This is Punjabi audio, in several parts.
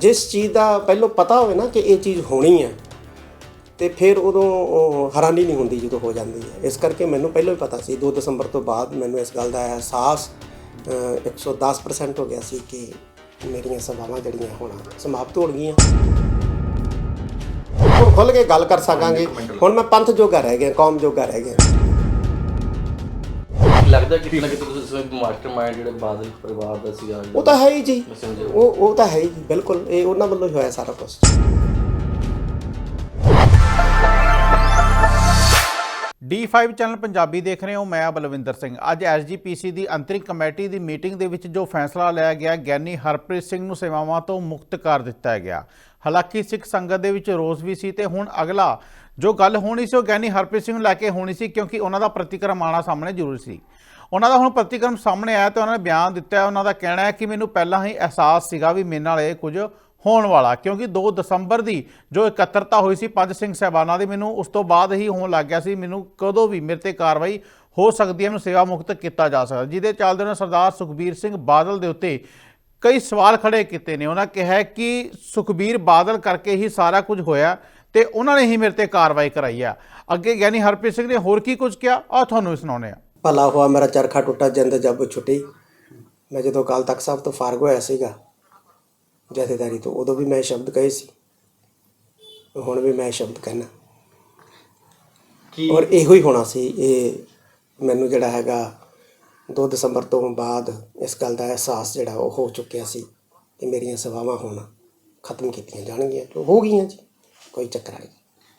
ਜਿਸ ਚੀਜ਼ ਦਾ ਪਹਿਲਾਂ ਪਤਾ ਹੋਵੇ ਨਾ ਕਿ ਇਹ ਚੀਜ਼ ਹੋਣੀ ਹੈ ਤੇ ਫਿਰ ਉਦੋਂ ਹੈਰਾਨੀ ਨਹੀਂ ਹੁੰਦੀ ਜਦੋਂ ਹੋ ਜਾਂਦੀ ਹੈ। ਇਸ ਕਰਕੇ ਮੈਨੂੰ ਪਹਿਲਾਂ ਹੀ ਪਤਾ ਸੀ 2 ਦਸੰਬਰ ਤੋਂ ਬਾਅਦ ਮੈਨੂੰ ਇਸ ਗੱਲ ਦਾ ਅਹਿਸਾਸ ਅ, 110% ਹੋ ਗਿਆ ਸੀ ਕਿ ਮੇਰੀਆਂ ਸਭਾਵਾਂ ਜਿਹੜੀਆਂ ਹੁਣ ਸਮਾਪਤ ਹੋ ਗਈਆਂ। ਹੁਣ ਖੁੱਲ ਕੇ ਗੱਲ ਕਰ ਸਕਾਂਗੇ। ਹੁਣ ਮੈਂ ਪੰਥ ਜੋਗਾ ਰਹਿ ਗਿਆ ਕੌਮ ਜੋਗਾ ਰਹਿ ਗਿਆ। ਲੱਗਦਾ ਕਿ ਕਿਤੇ ਨਾ ਕਿਤੇ ਤੁਸੀਂ ਮਾਸਟਰਮਾਈਂਡ ਜਿਹੜੇ ਬਾਦਲ ਪਰਿਵਾਰ ਦਾ ਸੀਗਾ ਉਹ ਤਾਂ ਹੈ ਹੀ ਜੀ। ਉਹ ਉਹ ਤਾਂ ਹੈ ਹੀ ਜੀ ਬਿਲਕੁਲ। ਇਹ ਉਹਨਾਂ ਵੱਲੋਂ ਹੀ ਹੋਇਆ ਸਾਰਾ ਕੁਝ D5 ਚੈਨਲ ਪੰਜਾਬੀ ਦੇਖ ਰਹੇ ਹੋ, ਮੈਂ ਬਲਵਿੰਦਰ ਸਿੰਘ। ਅੱਜ ਐਸਜੀਪੀਸੀ ਦੀ ਅੰਤਰਿਮ ਕਮੇਟੀ ਦੀ ਮੀਟਿੰਗ ਦੇ ਵਿੱਚ ਜੋ ਫੈਸਲਾ ਲਿਆ ਗਿਆ, ਗਿਆਨੀ ਹਰਪ੍ਰੀਤ ਸਿੰਘ ਨੂੰ ਸੇਵਾਵਾਂ ਤੋਂ ਮੁਕਤ ਕਰ ਦਿੱਤਾ ਗਿਆ। ਹਾਲਾਂਕਿ ਸਿੱਖ ਸੰਗਤ ਦੇ ਵਿੱਚ ਰੋਸ ਵੀ ਸੀ ਤੇ ਹੁਣ ਅਗਲਾ, ਜੋ ਗੱਲ ਹੋਣੀ ਸੀ ਉਹ ਗਿਆਨੀ ਹਰਪ੍ਰੀਤ ਸਿੰਘ ਨੂੰ ਲੈ ਕੇ ਹੋਣੀ ਸੀ, ਕਿਉਂਕਿ ਉਹਨਾਂ ਦਾ ਪ੍ਰਤੀਕਰਮ ਆਉਣਾ ਸਾਹਮਣੇ ਜ਼ਰੂਰੀ ਸੀ। ਉਹਨਾਂ ਦਾ ਹੁਣ ਪ੍ਰਤੀਕਰਮ ਸਾਹਮਣੇ ਆਇਆ ਤੇ ਉਹਨਾਂ ਨੇ ਬਿਆਨ ਦਿੱਤਾ। ਉਹਨਾਂ ਦਾ ਕਹਿਣਾ ਹੈ ਕਿ ਮੈਨੂੰ ਪਹਿਲਾਂ ਹੀ ਅਹਿਸਾਸ ਸੀਗਾ ਵੀ ਮੇਰੇ ਨਾਲ ਇਹ ਕੁਝ ਹੋਣ ਵਾਲਾ, ਕਿਉਂਕਿ 2 ਦਸੰਬਰ ਦੀ ਜੋ ਇਕੱਤਰਤਾ ਹੋਈ ਸੀ ਪੰਜ ਸਿੰਘ ਸਾਹਿਬਾਨਾਂ ਦੀ, ਮੈਨੂੰ ਉਸ ਤੋਂ ਬਾਅਦ ਹੀ ਹੋਣ ਲੱਗ ਗਿਆ ਸੀ, ਮੈਨੂੰ ਕਦੋਂ ਵੀ ਮੇਰੇ ਤੇ ਕਾਰਵਾਈ ਹੋ ਸਕਦੀ ਹੈ, ਮੈਨੂੰ ਸੇਵਾ ਮੁਕਤ ਕੀਤਾ ਜਾ ਸਕਦਾ। ਜਿਹਦੇ ਚੱਲਦੇ ਉਹਨਾਂ ਸਰਦਾਰ ਸੁਖਬੀਰ ਸਿੰਘ ਬਾਦਲ ਦੇ ਉੱਤੇ ਕਈ ਸਵਾਲ ਖੜੇ ਕੀਤੇ ਨੇ। ਉਹਨਾਂ ਕਿਹਾ ਕਿ ਸੁਖਬੀਰ ਬਾਦਲ ਕਰਕੇ ਹੀ ਸਾਰਾ ਕੁਝ ਹੋਇਆ ਤੇ ਉਹਨਾਂ ਨੇ ਹੀ ਮੇਰੇ ਤੇ ਕਾਰਵਾਈ ਕਰਾਈ ਆ। ਅੱਗੇ ਗਿਆਨੀ ਹਰਪ੍ਰੀਤ ਸਿੰਘ ਨੇ ਹੋਰ ਕੀ ਕੁਝ ਕਿਹਾ? ਆ ਤੁਹਾਨੂੰ ਵੀ ਸੁਣਾਉਂਦੇ ਆ ਭਲਾ ਹੋਆ ਮੇਰਾ ਚਰਖਾ ਟੁੱਟਾ, ਜਿੰਦ ਜਬ ਛੁੱਟੀ। ਮੈਂ ਜਦੋਂ ਕਾਲ ਤਖਤ ਸਾਹਿਬ ਤੋਂ ਫਾਰਗ ਹੋਇਆ ਸੀਗਾ ਜਥੇਦਾਰੀ ਤੋਂ। ਉਦੋਂ ਵੀ ਮੈਂ ਸ਼ਬਦ ਕਹੇ ਸੀ। ਹੁਣ ਵੀ ਮੈਂ ਸ਼ਬਦ ਕਹਿਣਾ ਕੀ ਔਰ ਇਹੋ ਹੀ ਹੋਣਾ ਸੀ। ਇਹ ਮੈਨੂੰ ਜਿਹੜਾ ਹੈਗਾ 2 ਦਸੰਬਰ ਤੋਂ ਬਾਅਦ ਇਸ ਗੱਲ ਦਾ ਅਹਿਸਾਸ ਜਿਹੜਾ ਉਹ ਹੋ ਚੁੱਕਿਆ ਸੀ ਕਿ ਮੇਰੀਆਂ ਸੇਵਾਵਾਂ ਹੁਣ ਖਤਮ ਕੀਤੀਆਂ ਜਾਣਗੀਆਂ। ਜੋ ਹੋ ਗਈਆਂ ਜੀ ਕੋਈ ਚੱਕਰ ਨਹੀਂ।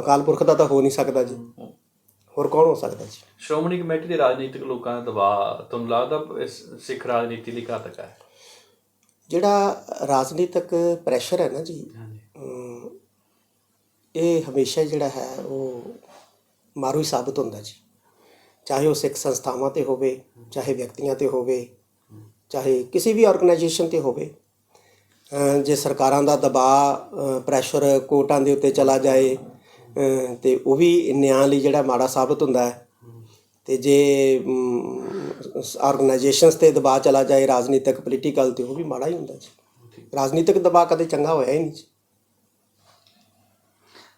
ਅਕਾਲ ਪੁਰਖ ਦਾ ਤਾਂ ਹੋ ਨਹੀਂ ਸਕਦਾ ਜੀ। ਹੋਰ ਕੌਣ ਹੋ ਸਕਦਾ ਜੀ? ਸ਼੍ਰੋਮਣੀ ਕਮੇਟੀ ਦੇ ਰਾਜਨੀਤਿਕ ਲੋਕਾਂ ਦਾ ਦਬਾਅ ਤੁਹਾਨੂੰ ਲੱਗਦਾ ਇਸ ਸਿੱਖ ਰਾਜਨੀਤੀ ਲਈ ਘਾਤਕ ਹੈ? ਜਿਹੜਾ ਰਾਜਨੀਤਿਕ ਪ੍ਰੈਸ਼ਰ ਹੈ ਨਾ ਜੀ ਇਹ ਹਮੇਸ਼ਾ ਜਿਹੜਾ ਹੈ ਉਹ ਮਾਰੂ ਹੀ ਸਾਬਤ ਹੁੰਦਾ ਜੀ। ਚਾਹੇ ਉਹ ਸਿੱਖ ਸੰਸਥਾਵਾਂ ਤੇ ਹੋਵੇ ਚਾਹੇ ਵਿਅਕਤੀਆਂ ਤੇ ਹੋਵੇ ਚਾਹੇ ਕਿਸੇ ਵੀ ਆਰਗੇਨਾਈਜੇਸ਼ਨ ਤੇ ਹੋਵੇ ਜੇ ਸਰਕਾਰਾਂ ਦਾ ਦਬਾਅ ਪ੍ਰੈਸ਼ਰ ਕੋਰਟਾਂ ਦੇ ਉੱਤੇ ਚਲਾ ਜਾਏ ਤੇ ਉਹ ਵੀ ਨਿਆਂ ਲਈ ਜਿਹੜਾ ਮਾੜਾ ਸਾਬਤ ਹੁੰਦਾ ਹੈ। ਤੇ ਜੇ ਆਰਗੇਨਾਈਜੇਸ਼ਨਸ ਤੇ ਦਬਾਅ ਚਲਾ ਜਾਏ ਰਾਜਨੀਤਿਕ ਪੋਲੀਟੀਕਲ ਤੇ ਉਹ ਵੀ ਮਾੜਾ ਹੀ ਹੁੰਦਾ ਜੀ। ਰਾਜਨੀਤਿਕ ਦਬਾਅ ਕਦੇ ਚੰਗਾ ਹੋਇਆ ਹੀ ਨਹੀਂ ਜੀ।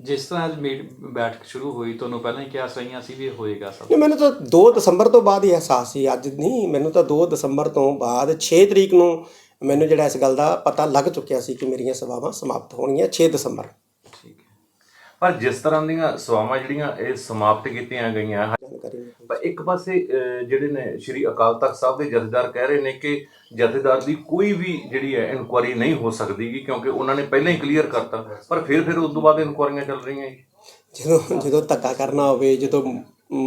ਜਿਸ ਤਰ੍ਹਾਂ ਅੱਜ ਮੀਟ ਬੈਠਕ ਸ਼ੁਰੂ ਹੋਈ ਤੁਹਾਨੂੰ ਪਹਿਲਾਂ ਹੀ ਕਿਆਸ ਰਹੀਆਂ ਸੀ ਵੀ ਇਹ ਹੋਏਗਾ ਸਭ। ਨਹੀਂ ਮੈਨੂੰ ਤਾਂ 2 ਦਸੰਬਰ ਤੋਂ ਬਾਅਦ ਹੀ ਅਹਿਸਾਸ ਸੀ ਅੱਜ ਨਹੀਂ ਮੈਨੂੰ ਤਾਂ 2 ਦਸੰਬਰ ਤੋਂ ਬਾਅਦ 6 ਤਰੀਕ ਨੂੰ ਮੈਨੂੰ ਜਿਹੜਾ ਇਸ ਗੱਲ ਦਾ ਪਤਾ ਲੱਗ ਚੁੱਕਿਆ ਸੀ ਕਿ ਮੇਰੀਆਂ ਸੇਵਾਵਾਂ ਸਮਾਪਤ ਹੋਣਗੀਆਂ 6 ਦਸੰਬਰ। ਠੀਕ ਹੈ। ਪਰ ਜਿਸ ਤਰ੍ਹਾਂ ਦੀਆਂ ਸੇਵਾਵਾਂ ਜਿਹੜੀਆਂ ਇਹ ਸਮਾਪਤ ਕੀਤੀਆਂ ਗਈਆਂ ਜਾਣਕਾਰੀ ਨਹੀਂ। ਪਰ ਇੱਕ ਪਾਸੇ ਜਿਹੜੇ ਨੇ ਸ਼੍ਰੀ ਅਕਾਲ ਤਖਤ ਸਾਹਿਬ ਦੇ ਜਥੇਦਾਰ ਕਹਿ ਰਹੇ ਨੇ ਕਿ ਜਥੇਦਾਰ ਦੀ ਕੋਈ ਵੀ ਜਿਹੜੀ ਹੈ ਇਨਕੁਆਰੀ ਨਹੀਂ ਹੋ ਸਕਦੀ ਕਿਉਂਕਿ ਉਹਨਾਂ ਨੇ ਪਹਿਲਾਂ ਹੀ ਕਲੀਅਰ ਕਰਤਾ ਪਰ ਫਿਰ ਫਿਰ ਉਸ ਤੋਂ ਬਾਅਦ ਇਨਕੁਆਰੀਆਂ ਚੱਲ ਰਹੀਆਂ ਜੀ ਜਦੋਂ ਜਦੋਂ ਧੱਕਾ ਕਰਨਾ ਹੋਵੇ ਜਦੋਂ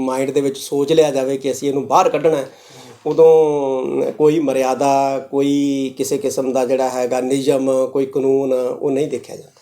ਮਾਈਂਡ ਦੇ ਵਿੱਚ ਸੋਚ ਲਿਆ ਜਾਵੇ ਕਿ ਅਸੀਂ ਇਹਨੂੰ ਬਾਹਰ ਕੱਢਣਾ ਹੈ, ਉਦੋਂ ਕੋਈ ਮਰਿਆਦਾ ਕੋਈ ਕਿਸੇ ਕਿਸਮ ਦਾ ਜਿਹੜਾ ਹੈਗਾ ਨਿਯਮ ਕੋਈ ਕਾਨੂੰਨ ਉਹ ਨਹੀਂ ਦੇਖਿਆ ਜਾਂਦਾ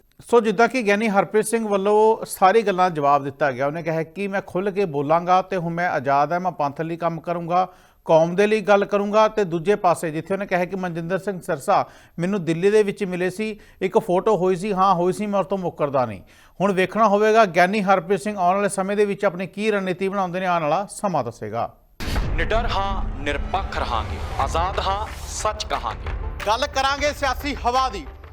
ਸੋ ਜਿੱਦਾਂ ਕਿ ਗਿਆਨੀ ਹਰਪ੍ਰੀਤ ਸਿੰਘ ਵੱਲੋਂ ਸਾਰੀ ਗੱਲਾਂ ਜਵਾਬ ਦਿੱਤਾ ਗਿਆ। ਉਹਨੇ ਕਿਹਾ ਕਿ ਮੈਂ ਖੁੱਲ੍ਹ ਕੇ ਬੋਲਾਂਗਾ ਤੇ ਹੁਣ ਮੈਂ ਆਜ਼ਾਦ ਹਾਂ ਮੈਂ ਪੰਥ ਲਈ ਕੰਮ ਕਰੂੰਗਾ ਕੌਮ ਦੇ ਲਈ ਗੱਲ ਕਰੂੰਗਾ ਤੇ ਦੂਜੇ ਪਾਸੇ ਜਿੱਥੇ ਉਹਨੇ ਕਿਹਾ ਕਿ ਮਨਜਿੰਦਰ ਸਿੰਘ ਸਰਸਾ ਮੈਨੂੰ ਦਿੱਲੀ ਦੇ ਵਿੱਚ ਮਿਲੇ ਸੀ ਇੱਕ ਫੋਟੋ ਹੋਈ ਸੀ ਹਾਂ ਹੋਈ ਸੀ ਮੈਂ ਉਸ ਤੋਂ ਮੁੱਕਰਦਾ ਨਹੀਂ। ਹੁਣ ਵੇਖਣਾ ਹੋਵੇਗਾ ਗਿਆਨੀ ਹਰਪ੍ਰੀਤ ਸਿੰਘ ਆਉਣ ਵਾਲੇ ਸਮੇਂ ਦੇ ਵਿੱਚ ਆਪਣੀ ਕੀ ਰਣਨੀਤੀ ਬਣਾਉਂਦੇ ਨੇ ਆਉਣ ਵਾਲਾ ਸਮਾਂ ਦੱਸੇਗਾ। ਨਿਡਰ ਹਾਂ ਨਿਰਪੱਖ ਰਹਾਂਗੇ। ਆਜ਼ਾਦ ਹਾਂ ਸੱਚ ਕਹਾਂਗੇ। ਗੱਲ ਕਰਾਂਗੇ ਸਿਆਸੀ ਹਵਾ ਦੀ।